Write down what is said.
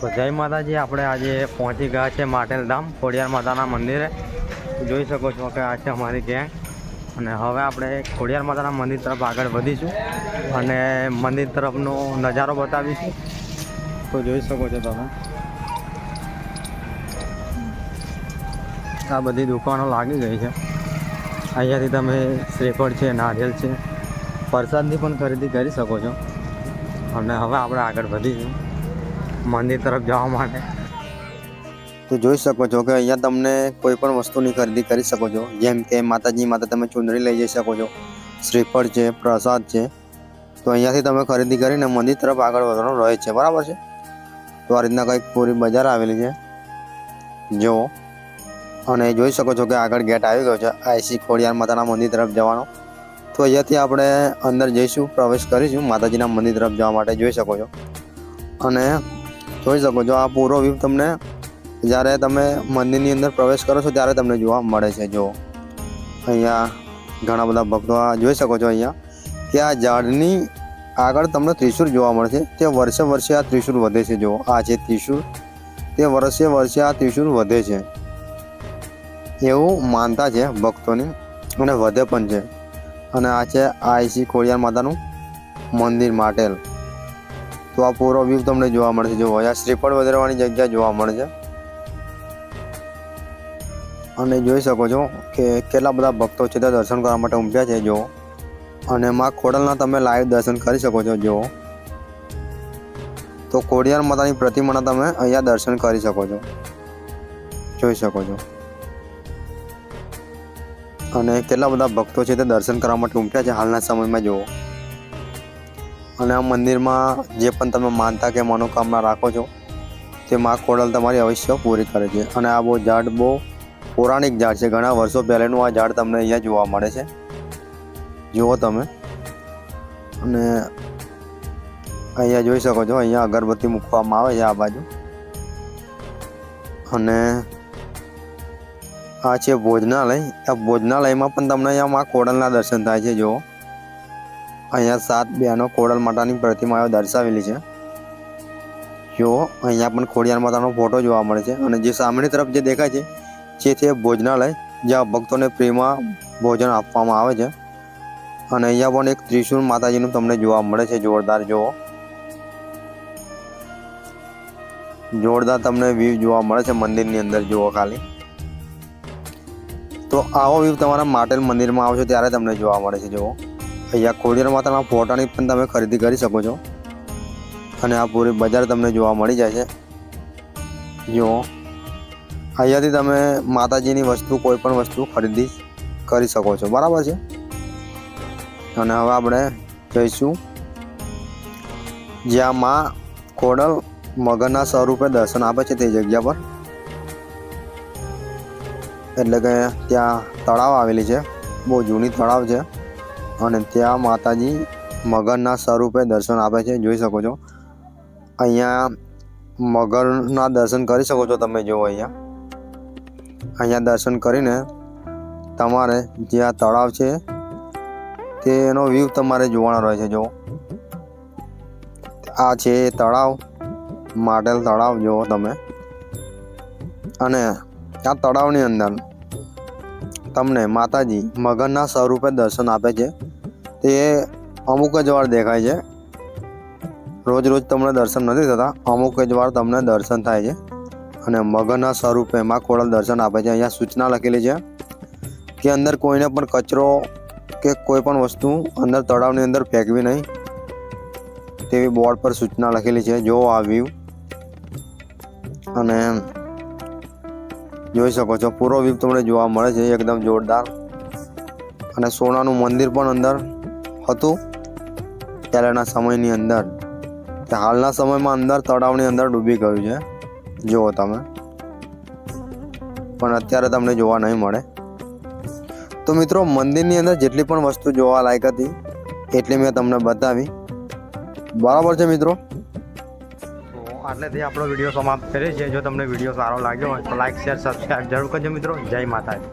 તો જય માતાજી, આપણે આજે પહોંચી ગયા છે માટેલ ધામ, ખોડિયાર માતાના મંદિરે. જોઈ શકો છો કે આ છે અમારી ગેંગ. અને હવે આપણે ખોડિયાર માતાના મંદિર તરફ આગળ વધીશું અને મંદિર તરફનો નજારો બતાવીશું. તો જોઈ શકો છો તમે. આ બધી દુકાનો લાગી ગઈ છે. અહીંયાથી તમે શ્રીફળ છે, નારિયેલ છે, પ્રસાદની પણ ખરીદી કરી શકો છો. અને હવે આપણે આગળ વધીશું. મંદિર તરફ જવા માટે. તો જોઈ શકો છો કે અહીંયા તમને કોઈ પણ વસ્તુની ખરીદી કરી શકો છો. જેમ કે માતાજી માટે તમે ચુંદડી લઈ જઈ શકો છો. શ્રીફળ છે, પ્રસાદ છે. તો અહીંયાથી તમે ખરીદી કરીને મંદિર તરફ આગળ વધવાનું રહે છે. બરાબર છે? તો આ રીતના કંઈક પૂરી બજાર આવેલી છે. જુઓ. અને જોઈ શકો છો કે આગળ ગેટ આવી ગયો છે. આઈસી ખોડિયાર માતાના મંદિર તરફ જવાનો. તો અહીંયાથી આપણે અંદર જઈશું, પ્રવેશ કરીશું માતાજીના મંદિર તરફ જવા માટે. જોઈ શકો છો. અને જોઈ શકો છો આ પૂરો વ્યૂ તમને. જ્યારે તમે મંદિરની અંદર પ્રવેશ કરો છો, ત્યારે તમને જોવા મળે છે જો અહીંયા ઘણા બધા ભક્તો આ જોઈ શકો છો અહીંયા, કે આ ઝાડની આગળ તમને ત્રિશુર જોવા મળે છે. તે વર્ષે વર્ષે આ ત્રિશૂળ વધે છે જો આ છે ત્રિશૂળ, તે વર્ષે વર્ષે આ ત્રિશૂળ વધે છે. એવું માનતા છે ભક્તોની, અને વધે પણ છે. અને આ છે આઈસી ખોડિયાર માતાનું મંદિર માટેલ. તો આ પૂરો વ્યૂ તમને જોવા મળશે. જુઓ અહીંયા શ્રીફળ વધારવાની જગ્યા જોવા મળે છે અને જોઈ શકો છો કે કેટલા બધા ભક્તો છે તે દર્શન કરવા માટે ઉમટ્યા છે જો અને માં ખોડલના તમે લાઈવ દર્શન કરી શકો છો જો તો ખોડિયાર માતાની પ્રતિમાના તમે અહીંયા દર્શન કરી શકો છો. જોઈ શકો છો. અને કેટલા બધા ભક્તો છે તે દર્શન કરવા માટે ઉમટ્યા છે હાલના સમયમાં, જુઓ. અને આ મંદિરમાં જે પણ તમે માનતા કે મનોકામના રાખો છો તે મા ખોડલ તમારી અવશ્ય પૂરી કરે છે. અને આ બહુ ઝાડ બહુ પૌરાણિક ઝાડ છે. ઘણા વર્ષો પહેલાંનું આ ઝાડ તમને અહીંયા જોવા મળે છે. જુઓ તમે. અને અહીંયા જોઈ શકો છો, અહીંયા અગરબત્તી મૂકવામાં આવે છે આ બાજુ. અને આ છે ભોજનાલય. આ ભોજનાલયમાં પણ તમને અહીંયા મા ખોડલના દર્શન થાય છે, જુઓ. અહીંયા સાત બહેનો ખોડલ માતાની પ્રતિમાઓ દર્શાવેલી છે. જુઓ અહીંયા પણ ખોડિયાર માતાનો ફોટો જોવા મળે છે અને જે સામેની તરફ જે દેખાય છે, જે છે ભોજનાલય, જ્યાં ભક્તોને ફ્રીમાં ભોજન આપવામાં આવે છે. અને અહીંયા પણ એક ત્રિશુલ માતાજીનું તમને જોવા મળે છે, જોરદાર જુઓ. જોરદાર તમને વ્યૂ જોવા મળે છે મંદિરની અંદર, જુઓ ખાલી. તો આવો વ્યૂ તમારા માટેલ મંદિરમાં આવશે ત્યારે તમને જોવા મળે છે, જુઓ. અહીંયા ખોડિયાર માતાના ફોટાની પણ તમે ખરીદી કરી શકો છો. અને આ પૂરી બજાર તમને જોવા મળી જાય છે. જુઓ અહીંયાથી તમે માતાજીની વસ્તુ, કોઈ પણ વસ્તુ ખરીદી કરી શકો છો. બરાબર છે? અને હવે આપણે જઈશું. જ્યાં માં ખોડલ મગરના સ્વરૂપે દર્શન આપે છે તે જગ્યા પર. એટલે કે ત્યાં તળાવ આવેલી છે. બહુ જૂની તળાવ છે. અને ત્યાં માતાજી મગરના સ્વરૂપે દર્શન આપે છે, જોઈ શકો છો. અહીંયા મગરના દર્શન કરી શકો છો તમે, જુઓ અહીંયા. અહીંયા દર્શન કરીને તમારે જે આ તળાવ છે, તેનો વ્યૂ તમારે જોવાનો રહે છે જો આ છે તળાવ, માટેલ તળાવ, જુઓ તમે. અને આ તળાવની અંદર તમને માતાજી મગનના સ્વરૂપે દર્શન આપે છે. તે અમુક જ વાર દેખાય છે. રોજ રોજ તમને દર્શન નથી થતા. અમુક જ વાર તમને દર્શન થાય છે. અને મગનના સ્વરૂપે માં ખોડલ દર્શન આપે છે. અહીંયા સૂચના લખેલી છે કે અંદર કોઈને પણ કચરો કે કોઈ પણ વસ્તુ અંદર તળાવની અંદર ફેંકવી નહીં. તેવી બોર્ડ પર સૂચના લખેલી છે. જો આ વ્યૂ અને જોઈ શકો છો. પૂરો વ્યૂ તમને જોવા મળે છે. એકદમ જોરદાર. અને સોનાનું મંદિર પણ અંદર હતું પહેલાંના સમયની અંદર. હાલના સમયમાં અંદર તળાવની અંદર ડૂબી ગયું છે. જુઓ તમે. પણ અત્યારે તમને જોવા નહીં મળે. તો મિત્રો, મંદિરની અંદર જેટલી પણ વસ્તુ જોવા લાયક હતી, એટલી મેં તમને બતાવી. બરાબર છે મિત્રો? આટલેથી આપણો વીડિયો સમાપ્ત કરીએ છીએ. જો તમને વીડિયો સારો લાગ્યો હોય તો લાઈક શેર સબસ્ક્રાઈબ જરૂર કરજો મિત્રો. જય માતાજી.